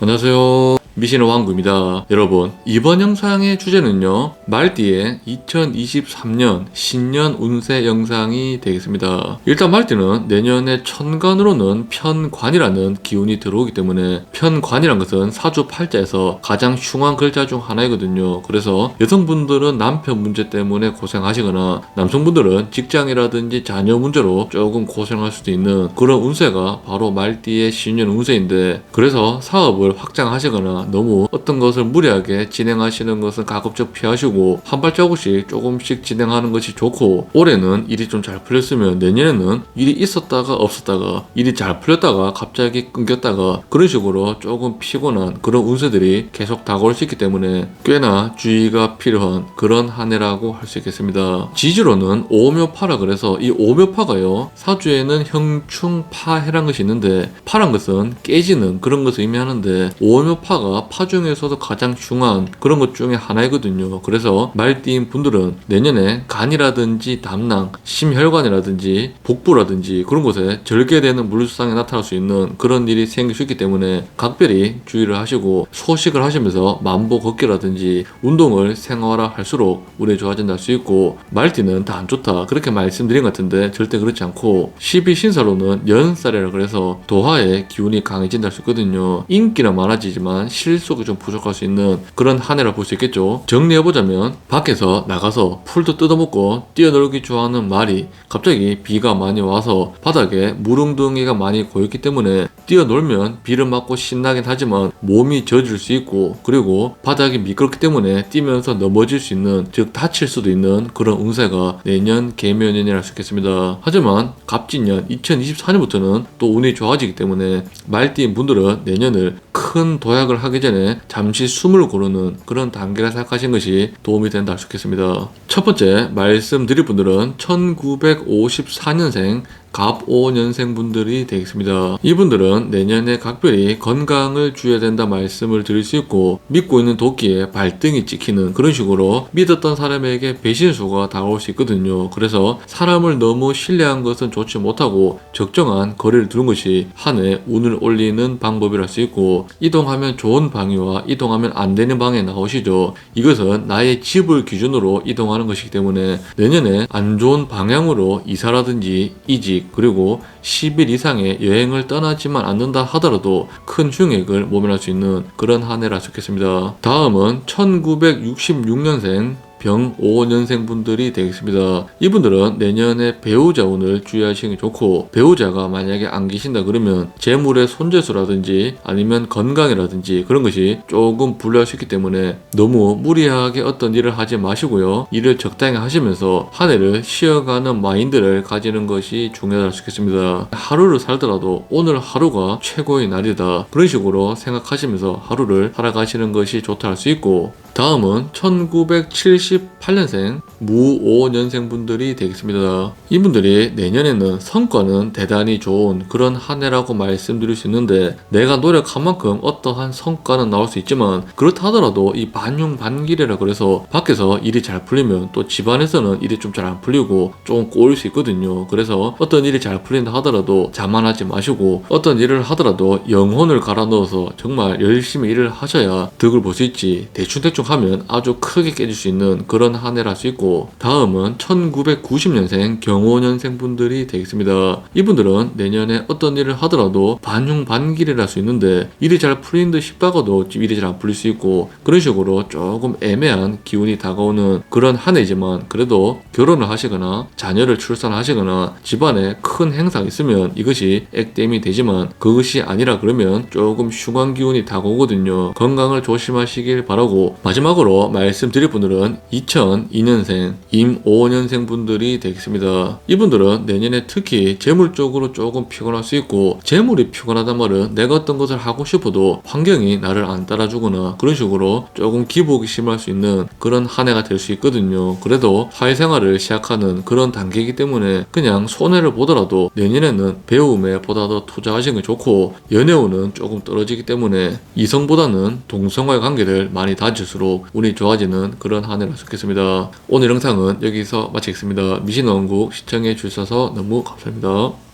안녕하세요. 미신의 왕구입니다. 여러분, 이번 영상의 주제는요, 말띠의 2023년 신년 운세 영상이 되겠습니다. 일단 말띠는 내년에 천간으로는 편관이라는 기운이 들어오기 때문에 편관이란 것은 사주 팔자에서 가장 흉한 글자 중 하나이거든요. 그래서 여성분들은 남편 문제 때문에 고생하시거나 남성분들은 직장이라든지 자녀 문제로 조금 고생할 수도 있는 그런 운세가 바로 말띠의 신년 운세인데 그래서 사업을 확장하시거나 너무 어떤 것을 무리하게 진행하시는 것은 가급적 피하시고 한 발자국씩 조금씩 진행하는 것이 좋고 올해는 일이 좀 잘 풀렸으면 내년에는 일이 있었다가 없었다가 일이 잘 풀렸다가 갑자기 끊겼다가 그런 식으로 조금 피곤한 그런 운세들이 계속 다가올 수 있기 때문에 꽤나 주의가 필요한 그런 한 해라고 할 수 있겠습니다. 지지로는 오묘파라 그래서 이 오묘파가요 사주에는 형충파해란 것이 있는데 파란 것은 깨지는 그런 것을 의미하는데 오묘파가 파 중에서도 가장 흉한 그런 것 중에 하나이거든요. 그래서 말띠인 분들은 내년에 간이라든지 담낭, 심혈관이라든지 복부라든지 그런 곳에 절개되는 물상이 나타날 수 있는 그런 일이 생길 수 있기 때문에 각별히 주의를 하시고 소식을 하시면서 만보 걷기라든지 운동을 생활화 할수록 운이 좋아진다 할수 있고 말띠는 다 안 좋다 그렇게 말씀드린 것 같은데 절대 그렇지 않고 12신사로는 연살이라 그래서 도화의 기운이 강해진다 할수 있거든요. 인기는 많아지지만 실속이 좀 부족할 수 있는 그런 한 해라 볼 수 있겠죠. 정리해보자면 밖에서 나가서 풀도 뜯어먹고 뛰어놀기 좋아하는 말이 갑자기 비가 많이 와서 바닥에 물웅덩이가 많이 고였기 때문에 뛰어놀면 비를 맞고 신나긴 하지만 몸이 젖을 수 있고 그리고 바닥이 미끄럽기 때문에 뛰면서 넘어질 수 있는 즉 다칠 수도 있는 그런 운세가 내년 개묘년이라 할 수 있겠습니다. 하지만 갑진년 2024년부터는 또 운이 좋아지기 때문에 말띠인 분들은 내년을 큰 도약을 하기 전에 잠시 숨을 고르는 그런 단계라 생각하신 것이 도움이 된다 할 수 있겠습니다. 첫 번째 말씀드릴 분들은 1954년생 갑5년생 분들이 되겠습니다. 이분들은 내년에 각별히 건강을 주어야 된다 말씀을 드릴 수 있고 믿고 있는 도끼에 발등이 찍히는 그런 식으로 믿었던 사람에게 배신수가 다가올 수 있거든요. 그래서 사람을 너무 신뢰한 것은 좋지 못하고 적정한 거리를 두는 것이 한 해 운을 올리는 방법이라 할 수 있고 이동하면 좋은 방위와 이동하면 안 되는 방에 나오시죠. 이것은 나의 집을 기준으로 이동하는 것이기 때문에 내년에 안 좋은 방향으로 이사라든지 이직 그리고 10일 이상의 여행을 떠나지만 않는다 하더라도 큰 흉액을 모면할 수 있는 그런 한 해라 좋겠습니다. 다음은 1966년생 병 5년생 분들이 되겠습니다. 이분들은 내년에 배우자 운을 주의하시는 게 좋고 배우자가 만약에 안 계신다 그러면 재물의 손재수라든지 아니면 건강이라든지 그런 것이 조금 불리할 수 있기 때문에 너무 무리하게 어떤 일을 하지 마시고요. 일을 적당히 하시면서 한 해를 쉬어가는 마인드를 가지는 것이 중요할 수 있겠습니다. 하루를 살더라도 오늘 하루가 최고의 날이다. 그런 식으로 생각하시면서 하루를 살아가시는 것이 좋다 할 수 있고 다음은 1978년생 무 5년생 분들이 되겠습니다. 이분들이 내년에는 성과는 대단히 좋은 그런 한 해라고 말씀드릴 수 있는데 내가 노력한 만큼 어떠한 성과는 나올 수 있지만 그렇다 하더라도 이 반용반기래라 그래서 밖에서 일이 잘 풀리면 또 집안에서는 일이 좀 잘 안 풀리고 좀 꼬일 수 있거든요. 그래서 어떤 일이 잘 풀린다 하더라도 자만하지 마시고 어떤 일을 하더라도 영혼을 갈아 넣어서 정말 열심히 일을 하셔야 득을 볼 수 있지 대충대충 하면 아주 크게 깨질 수 있는 그런 한 해라 할수 있고 다음은 1990년생 경호년생 분들이 되겠습니다. 이분들은 내년에 어떤 일을 하더라도 반용반기를 할 수 있는데 일이 잘 풀린 듯 싶다가도 일이 잘 안 풀릴 수 있고 그런 식으로 조금 애매한 기운이 다가오는 그런 한 해지만 그래도 결혼을 하시거나 자녀를 출산하시거나 집안에 큰 행사가 있으면 이것이 액땜이 되지만 그것이 아니라 그러면 조금 흉한 기운이 다가오거든요. 건강을 조심하시길 바라고 마지막으로 말씀드릴 분들은 2002년생 임 5년생 분들이 되겠습니다. 이분들은 내년에 특히 재물적으로 조금 피곤할 수 있고 재물이 피곤하단 말은 내가 어떤 것을 하고 싶어도 환경이 나를 안 따라주거나 그런 식으로 조금 기복이 심할 수 있는 그런 한 해가 될 수 있거든요. 그래도 사회생활을 시작하는 그런 단계이기 때문에 그냥 손해를 보더라도 내년에는 배움에 보다 더 투자하시는 게 좋고 연애운은 조금 떨어지기 때문에 이성보다는 동성과의 관계를 많이 다질수록 운이 좋아지는 그런 한 해라 좋겠습니다. 오늘 영상은 여기서 마치겠습니다. 미신왕국 시청해 주셔서 너무 감사합니다.